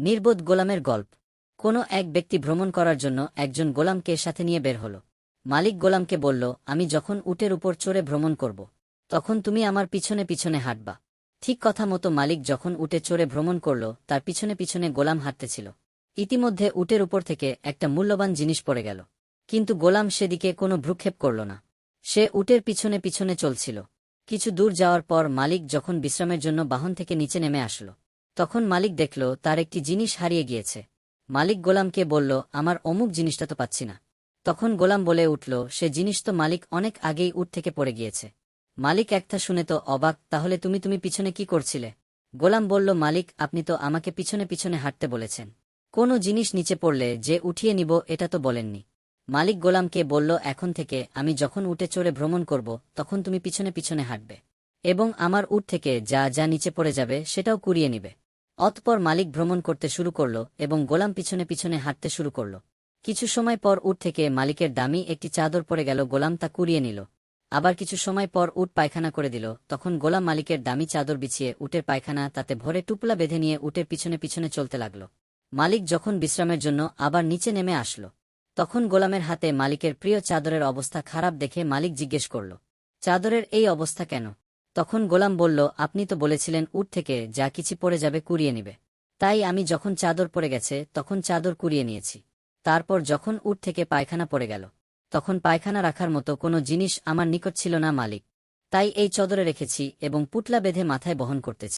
নির্বোধ গোলামের গল্প। কোনো এক ব্যক্তি ভ্রমণ করার জন্য একজন গোলামকে সাথে নিয়ে বের হল। মালিক গোলামকে বলল, আমি যখন উটের উপর চড়ে ভ্রমণ করব, তখন তুমি আমার পিছনে পিছনে হাঁটবা। ঠিক কথা মতো মালিক যখন উটে চড়ে ভ্রমণ করল, তার পিছনে পিছনে গোলাম হাঁটতেছিল। ইতিমধ্যে উটের উপর থেকে একটা মূল্যবান জিনিস পড়ে গেল। কিন্তু গোলাম সেদিকে কোনো ভ্রুক্ষেপ করল না। সে উটের পিছনে পিছনে চলছিল। কিছু দূর যাওয়ার পর মালিক যখন বিশ্রামের জন্য বাহন থেকে নিচে নেমে আসল তখন মালিক দেখল, তার একটি জিনিস হারিয়ে গিয়েছে। মালিক গোলামকে বলল, আমার অমুক জিনিসটা তো পাচ্ছি না। তখন গোলাম বলে উঠল, সে জিনিস তো মালিক অনেক আগেই উঠ থেকে পড়ে গিয়েছে। মালিক একটা শুনে তো অবাক, তাহলে তুমি তুমি পিছনে কি করছিলে? গোলাম বলল, মালিক, আপনি তো আমাকে পিছনে পিছনে হাঁটতে বলেছেন। কোনো জিনিস নিচে পড়লে যে উঠিয়ে নিব, এটা তো বলেননি। মালিক গোলামকে বলল, এখন থেকে আমি যখন উঠে চড়ে ভ্রমণ করব, তখন তুমি পিছনে পিছনে হাঁটবে। এবং আমার উট থেকে যা যা নিচে পড়ে যাবে, সেটাও কুড়িয়ে নিবে। অতপর মালিক ভ্রমণ করতে শুরু করল এবং গোলাম পিছনে পিছনে হাঁটতে শুরু করল। কিছু সময় পর উট থেকে মালিকের দামি একটি চাদর পড়ে গেল, গোলাম তা কুড়িয়ে নিল। আবার কিছু সময় পর উট পায়খানা করে দিল, তখন গোলাম মালিকের দামি চাদর বিছিয়ে উটের পায়খানা তাতে ভরে টুপলা বেঁধে নিয়ে উটের পিছনে পিছনে চলতে লাগল। মালিক যখন বিশ্রামের জন্য আবার নিচে নেমে আসলো, তখন গোলামের হাতে মালিকের প্রিয় চাদরের অবস্থা খারাপ দেখে মালিক জিজ্ঞেস করল, চাদরের এই অবস্থা কেন? তখন গোলাম বলল, আপনি তো বলেছিলেন উট থেকে যা কিছু পড়ে যাবে কুড়িয়ে নিবে। তাই আমি যখন চাদর পড়ে গেছে, তখন চাদর কুড়িয়ে নিয়েছি। তারপর যখন উট থেকে পায়খানা পড়ে গেল, তখন পায়খানা রাখার মতো কোনো জিনিস আমার নিকট ছিল না, মালিক। তাই এই চদরে রেখেছি এবং পুটলা বেঁধে মাথায় বহন করতেছি।